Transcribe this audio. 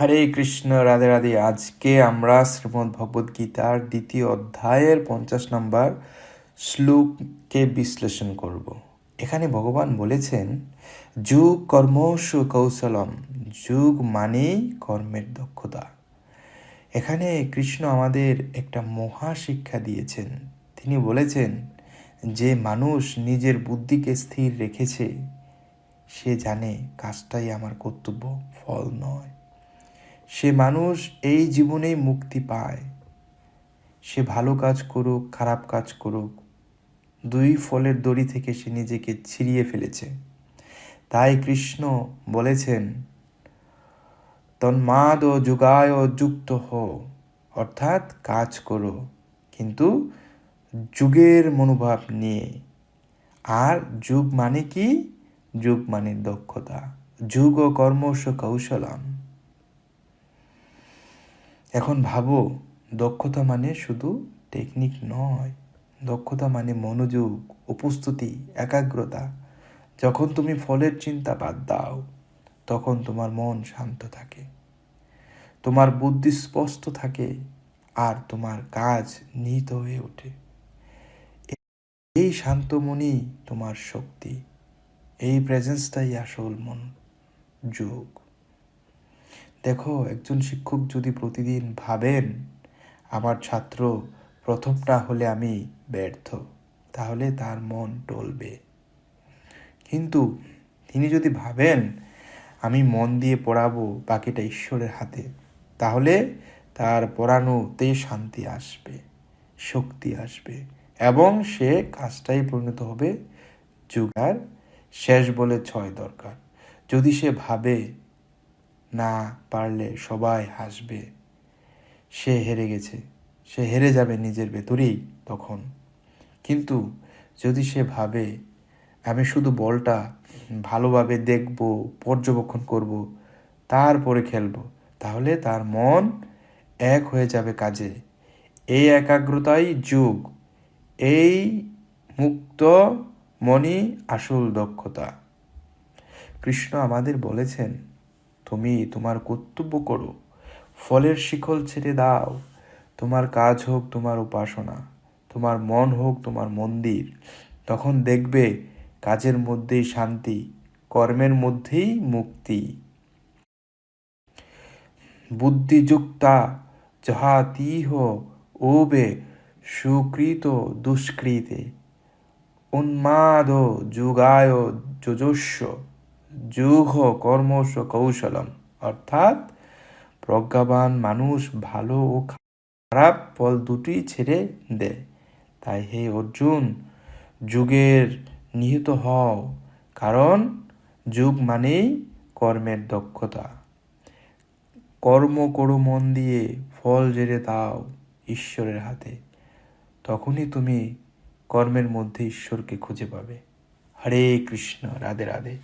হরে কৃষ্ণ, রাধে রাধে। আজকে আমরা শ্রীমদ্ ভগবদ গীতার দ্বিতীয় অধ্যায়ের পঞ্চাশ নম্বর শ্লোককে বিশ্লেষণ করব। এখানে ভগবান বলেছেন, যুগ কর্মস কৌশলম, যুগ মানেই কর্মের দক্ষতা। এখানে কৃষ্ণ আমাদের একটা মহা শিক্ষা দিয়েছেন। তিনি বলেছেন, যে মানুষ নিজের বুদ্ধিকে স্থির রেখেছে, সে জানে কাজটাই আমার কর্তব্য, ফল নয়। সে মানুষ এই জীবনেই মুক্তি পায়। সে ভালো কাজ করুক, খারাপ কাজ করুক, দুই ফলের দড়ি থেকে সে নিজেকে ছিঁড়িয়ে ফেলেছে। তাই কৃষ্ণ বলেছেন, তন্মাদ ও যুগায় যুক্ত হো, অর্থাৎ কাজ করো, কিন্তু যুগের মনোভাব নিয়ে। আর যুগ মানে কি? যুগ মানে দক্ষতা। যুগ ও কর্মস কৌশলম। এখন ভাবো, দক্ষতা মানে শুধু টেকনিক নয়। দক্ষতা মানে মনোযোগ, উপস্থিতি, একাগ্রতা। যখন তুমি ফলের চিন্তা বাদ দাও, তখন তোমার মন শান্ত থাকে। তোমার বুদ্ধি স্পষ্ট থাকে আর তোমার কাজ নিহিত হয়ে ওঠে। এই শান্ত মনই তোমার শক্তি। এই প্রেজেন্সটাই আসল মন, যোগ। দেখো, একজন শিক্ষক যদি প্রতিদিন ভাবেন, আমার ছাত্র প্রথমটা হলে আমি ব্যর্থ তাহলে তার মন টলবে। কিন্তু তিনি যদি ভাবেন, আমি মন দিয়ে পড়াবো বাকিটা ঈশ্বরের হাতে তাহলে তার পড়ানোতে শান্তি আসবে, শক্তি আসবে এবং সে কাজটাই পরিণত হবে যুগার শেষ বলে ছয় দরকার। যদি সে ভাবে না পারলে সবাই হাসবে। সে হেরে গেছে। সে হেরে যাবে নিজের ভেতরেই তখন। কিন্তু যদি সে ভাবে, আমি শুধু বলটা ভালোভাবে দেখব, পর্যবেক্ষণ করব, তারপরে খেলব, তাহলে তার মন এক হয়ে যাবে কাজে। এই একাগ্রতাই যুগ। এই মুক্ত মনই আসল দক্ষতা। কৃষ্ণ আমাদের বলেছেন তুমি তোমার কর্তব্য করো। ফলের শিকল ছেড়ে দাও। তোমার কাজ হোক তোমার উপাসনা, তোমার মন হোক তোমার মন্দির। তখন দেখবে কাজের মধ্যেই শান্তি, কর্মের মধ্যেই মুক্তি। বুদ্ধিযুক্তা যাহা যাহাতিহ ওবে সুকৃত দুষ্কৃতে। উন্মাদ যুগায় যজস্ব। যুগ কর্মস কৌশলম। অর্থাৎ প্রজ্ঞাবান মানুষ ভালো ও খারাপ ফল দুটি ছেড়ে দেয় তাই হে অর্জুন, যুগের নিহিত হও, কারণ যুগ মানেই কর্মের দক্ষতা। কর্ম করো মন দিয়ে, ফল জেরে দাও ঈশ্বরের হাতে। তখনই তুমি কর্মের মধ্যে ঈশ্বরকে খুঁজে পাবে। হরে কৃষ্ণ, রাধে রাধে।